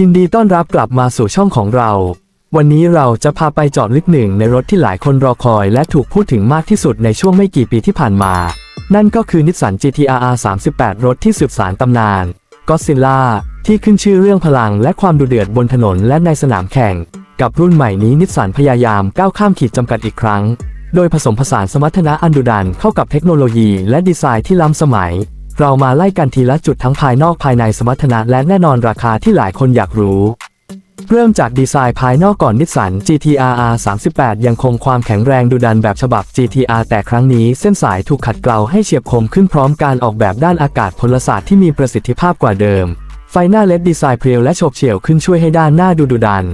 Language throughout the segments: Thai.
ยินดีต้อนรับกลับมาสู่ช่องของเรา วันนี้เราจะพาไปจอดลึกหนึ่งในรถที่หลายคนรอคอยและถูกพูดถึงมากที่สุดในช่วงไม่กี่ปีที่ผ่านมา นั่นก็คือนิสสัน GT-R R38 รถที่สืบสารตำนานก็ซิล่าที่ขึ้นชื่อเรื่องพลังและความดุเดือดบนถนนและในสนามแข่ง กับรุ่นใหม่นี้นิสสันพยายามก้าวข้ามขีดจำกัดอีกครั้ง โดยผสมผสานสมรรถนะอันดุดันเข้ากับเทคโนโลยีและดีไซน์ที่ล้ำสมัย เรามาไล่กันทีละจุดทั้งภายนอกภายในสมรรถนะและแน่นอนราคาที่หลายคนอยากรู้ เริ่มจากดีไซน์ภายนอกก่อนนิสสัน GT-R R38 ยังคงความแข็งแรงดุดันแบบฉบับ GT-R แต่ครั้งนี้เส้นสายถูกขัดเกลาให้เฉียบคมขึ้นพร้อมการออกแบบด้านอากาศพลศาสตร์ที่มีประสิทธิภาพกว่าเดิม ไฟหน้าเลดดีไซน์เพรียวและโฉบเฉี่ยวขึ้นช่วยให้ด้านหน้าดูดุดัน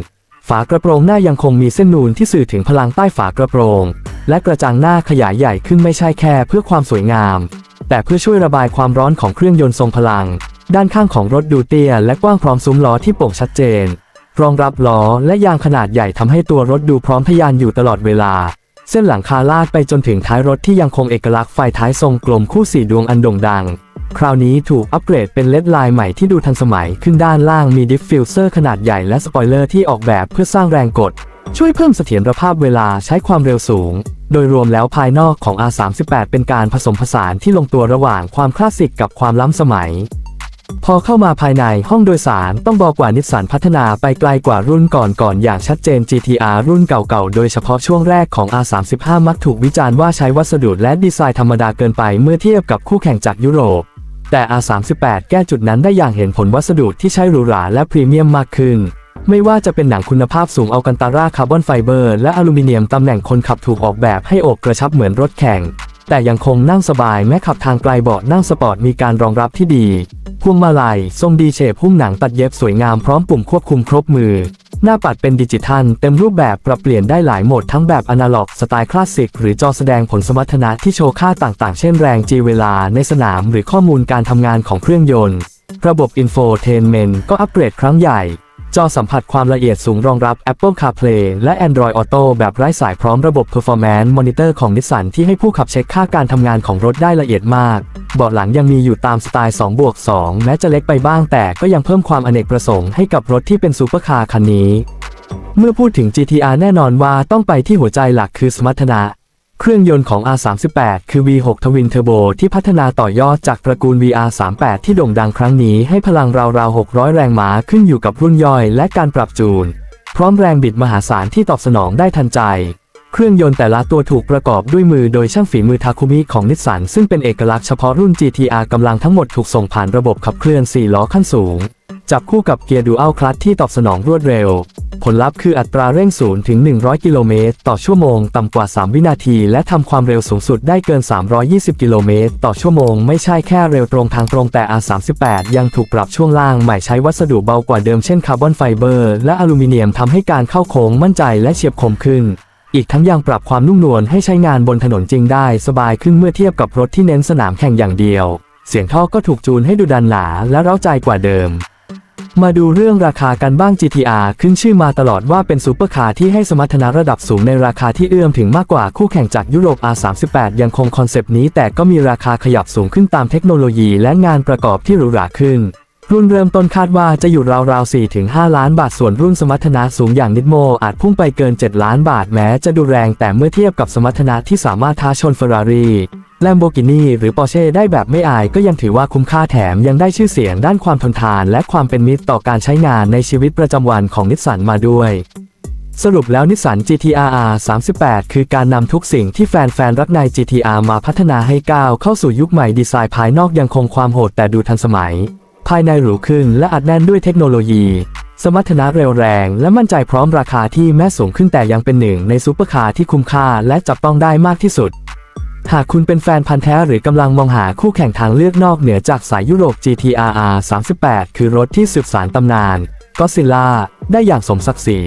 ฝากระโปรงหน้ายังคงมีเส้นนูนที่สื่อถึงพลังใต้ฝากระโปรง และกระจังหน้าขยายใหญ่ขึ้นไม่ใช่แค่เพื่อความสวยงาม แต่เพื่อช่วยระบายความร้อนของเครื่องยนต์ทรงพลัง ด้านข้างของรถดูเตี้ยและกว้างพร้อมซุ้มล้อที่โปร่งชัดเจน รองรับล้อและยางขนาดใหญ่ทำให้ตัวรถดูพร้อมทะยานอยู่ตลอดเวลา เส้นหลังคาลาดไปจนถึงท้ายรถที่ยังคงเอกลักษณ์ไฟท้ายทรงกลมคู่สี่ดวงอันโด่งดัง คราวนี้ถูกอัปเกรดเป็นเลดไลน์ใหม่ที่ดูทันสมัย ขึ้นด้านล่างมีดิฟฟิวเซอร์ขนาดใหญ่และสปอยเลอร์ที่ออกแบบเพื่อสร้างแรงกด ช่วยเพิ่มเสถียรภาพเวลาใช้ความเร็วสูง โดยรวมแล้วภายนอกของ R38 เป็นการผสมผสานที่ลงตัวระหว่างความคลาสสิกกับความล้ำสมัย พอเข้ามาภายในห้องโดยสารต้องบอกว่านิสสันพัฒนาไปไกลกว่ารุ่นก่อนๆอย่างชัดเจน GTR รุ่นเก่าๆ โดยเฉพาะช่วงแรกของ R35 มักถูกวิจารณ์ว่าใช้วัสดุและดีไซน์ธรรมดาเกินไปเมื่อเทียบกับคู่แข่งจากยุโรป แต่ R38 แก้จุดนั้นได้อย่างเห็นผลวัสดุที่ใช้หรูหราและพรีเมียมมากขึ้น ไม่ว่าจะเป็นหนังคุณภาพสูงอัลกันตาราคาร์บอนไฟเบอร์และอลูมิเนียมตำแหน่งคนขับถูกออกแบบให้โอบกระชับเหมือนรถแข่ง แต่ยังคงนั่งสบายแม้ขับทางไกลเบาะนั่งสปอร์ตมีการรองรับที่ดีพวงมาลัยทรงดีเชฟหุ้มหนังตัดเย็บสวยงามพร้อมปุ่มควบคุมครบมือ หน้าปัดเป็นดิจิทัล เต็มรูปแบบปรับเปลี่ยนได้หลายโหมดทั้งแบบอนาล็อกสไตล์คลาสสิกหรือจอแสดงผลสมรรถนะที่โชว์ค่าต่างๆ เช่นแรงจีเวลาในสนามหรือข้อมูลการทำงานของเครื่องยนต์ ระบบอินโฟเทนเมนต์ก็อัปเกรดครั้งใหญ่ จอสัมผัสความละเอียดสูงรองรับ Apple CarPlay และ Android Auto แบบไร้สายพร้อมระบบ Performance Monitor ของนิสสันที่ให้ผู้ขับเช็คค่าการทำงานของรถได้ละเอียดมาก เบาะหลังยังมีอยู่ตามสไตล์2บวก2แม้จะเล็กไปบ้างแต่ก็ยังเพิ่มความอเนกประสงค์ให้กับรถที่เป็นซูเปอร์คาร์คันนี้ เมื่อพูดถึง GTR แน่นอนว่าต้องไปที่หัวใจหลักคือสมรรถนะ เครื่องยนต์ของ R38 คือ V6 Twin Turbo ที่พัฒนาต่อยอดจากตระกูล VR38 ที่โด่งดังครั้งนี้ให้พลังราวๆ 600 แรงม้าขึ้นอยู่กับรุ่นย่อยและการปรับจูน พร้อมแรงบิดมหาศาลที่ตอบสนองได้ทันใจ เครื่องยนต์แต่ละตัวถูกประกอบด้วยมือโดยช่างฝีมือทาคุมิของนิสสันซึ่งเป็นเอกลักษณ์เฉพาะรุ่น GTR กำลังทั้งหมดถูกส่งผ่านระบบขับเคลื่อน 4 ล้อขั้นสูง จับคู่กับเกียร์ดูอัลคลัตที่ตอบสนองรวดเร็ว ผลลัพธ์คืออัตราเร่ง0ถึง 100 กิโลเมตรต่อชั่วโมง ต่ำกว่า 3 วินาที และทำความเร็วสูงสุดได้เกิน 320 กิโลเมตรต่อชั่วโมง ไม่ใช่แค่เร็วตรงทางตรงแต่ R38 ยังถูกปรับช่วงล่างใหม่ใช้วัสดุเบากว่าเดิมเช่นคาร์บอนไฟเบอร์และอลูมิเนียมทำให้การเข้าโค้งมั่นใจและเฉียบคมขึ้นอีกทั้งยังปรับความนุ่มนวลให้ใช้งานบนถนนจริงได้สบายขึ้นเมื่อเทียบกับรถที่เน้นสนามแข่งอย่างเดียว เสียงท่อก็ถูกจูนให้ดูดันหนาและเร้าใจกว่าเดิม มาดูเรื่องราคากันบ้าง GTR ขึ้นชื่อมาตลอดว่าเป็นซูเปอร์คาร์ที่ให้สมรรถนะระดับสูงในราคาที่เอื้อมถึงมากกว่าคู่แข่งจากยุโรป R38 ยังคงคอนเซปต์นี้ แต่ก็มีราคาขยับสูงขึ้นตามเทคโนโลยีและงานประกอบที่หรูหราขึ้น รุ่นเริ่มต้นคาดว่าจะอยู่ราวๆ 4-5 ล้านบาทส่วนรุ่นสมรรถนะสูงอย่างนิดโม อาจพุ่งไปเกิน 7 ล้านบาทแม้จะดูแรงแต่เมื่อเทียบกับสมรรถนะที่สามารถท้าชนเฟอร์รารี แลมโบกินีหรือปอร์เช่ได้แบบไม่อายก็ยังถือว่าคุ้มค่าแถมยังได้ชื่อเสียงด้านความทนทาน และความเป็นมิตรต่อการใช้งานในชีวิตประจำวันของนิสสันมาด้วย สรุปแล้วนิสสัน GTR R38 คือการนำทุกสิ่งที่แฟนๆ รักใน GTR มาพัฒนาให้ก้าวเข้าสู่ยุคใหม่ดีไซน์ภายนอกยังคงความโหดแต่ดูทันสมัย ภายในหรูขึ้นและอัดแน่นด้วยเทคโนโลยี สมรรถนะเร็วแรง และมั่นใจพร้อมราคาที่แม้สูงขึ้นแต่ยังเป็นหนึ่งในซูเปอร์คาร์ที่คุ้มค่าและจับต้องได้มากที่สุด หากคุณเป็นแฟนพันธ์แท้หรือกำลังมองหาคู่แข่งทางเลือกนอกเหนือจากสายยุโรป GTR R38 คือรถที่สืบสานตำนานก็ซิล่าได้อย่างสมศักดิ์ศรี